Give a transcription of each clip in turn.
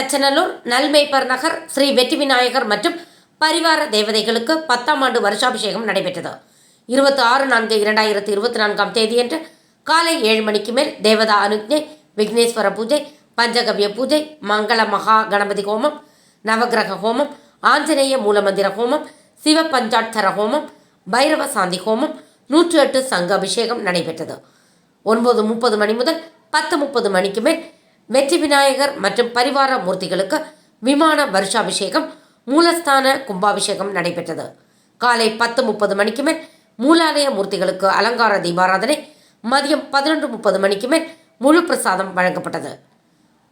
தச்சநல்லூர் நல்மேப்பர் நகர் ஸ்ரீ வெற்றி விநாயகர் மற்றும் பரிவார தேவதைகளுக்கு பத்தாம் ஆண்டு வருஷாபிஷேகம் நடைபெற்றது. இருபத்தி ஆறு நான்கு இரண்டாயிரத்தி இருபத்தி நான்காம் தேதியன்று காலை ஏழு மணிக்கு மேல் தேவதா அனுஜை விக்னேஸ்வர பூஜை பஞ்சகவ்ய பூஜை மங்கள மகா கணபதி ஹோமம் நவக்கிரக ஹோமம் ஆஞ்சநேய மூலமந்திர ஹோமம் சிவ பஞ்சாட்சர ஹோமம் பைரவ சாந்தி ஹோமம் நூற்றி எட்டு சங்க அபிஷேகம் நடைபெற்றது. ஒன்பது முப்பது மணி முதல் பத்து முப்பது மணிக்கு மேல் வெற்றி விநாயகர் மற்றும் பரிவார மூர்த்திகளுக்கு விமான வருஷாபிஷேகம் மூலஸ்தான கும்பாபிஷேகம் நடைபெற்றது. காலை பத்து முப்பது மணிக்கு மேல் மூலாலய மூர்த்திகளுக்கு அலங்கார தீபாராதனை மதியம் பதினொன்று முப்பது மணிக்கு மேல் முழு பிரசாதம் வழங்கப்பட்டது.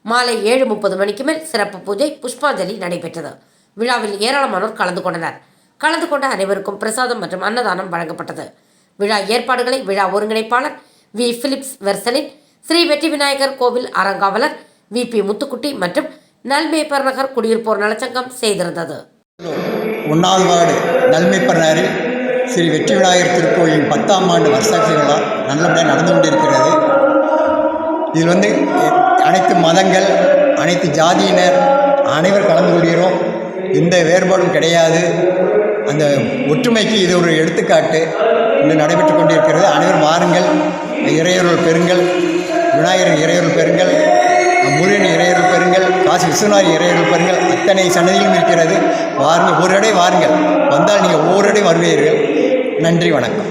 மாலை ஏழு முப்பது மணிக்கு மேல் சிறப்பு பூஜை புஷ்பாஞ்சலி நடைபெற்றது. விழாவில் ஏராளமானோர் கலந்து கொண்டனர். கலந்து கொண்ட அனைவருக்கும் பிரசாதம் மற்றும் அன்னதானம் வழங்கப்பட்டது. விழா ஏற்பாடுகளை விழா ஒருங்கிணைப்பாளர் வி. பிலிப்ஸ் வெர்சலின் ஸ்ரீ வெற்றி விநாயகர் கோவில் அறங்காவலர் வி பி முத்துக்குட்டி மற்றும் நல்மேப்பர் நகர் குடியிருப்போர் நலச்சங்கம் செய்திருந்தது. ஒன்றாவது வார்டு நல்மைப்பர் நகரில் ஸ்ரீ வெற்றி விநாயகர் திருக்கோயிலின் பத்தாம் ஆண்டு வருஷாட்சிகளால் நல்லபடியாக நடந்து கொண்டிருக்கிறது. இதில் வந்து அனைத்து மதங்கள் அனைத்து ஜாதியினர் அனைவர் கலந்து கொள்கிறோம். எந்த வேறுபாடும் கிடையாது. அந்த ஒற்றுமைக்கு இது ஒரு எடுத்துக்காட்டு. இன்று நடைபெற்று கொண்டிருக்கிறது. அனைவரும் வாருங்கள். இறையொருள் பெறுங்கள். விநாயகர் இறையொருள் பெறுங்கள் முருகன் இறையொருள் பெறுங்கள் காசி விஸ்வநாதர் இறையொருள் பெறுங்கள். அத்தனை சன்னதியும் இருக்கிறது. வாருங்கள் ஒரு இடை வாருங்கள். வந்தால் நீங்கள் ஓரடை வருவீர்கள். நன்றி வணக்கம்.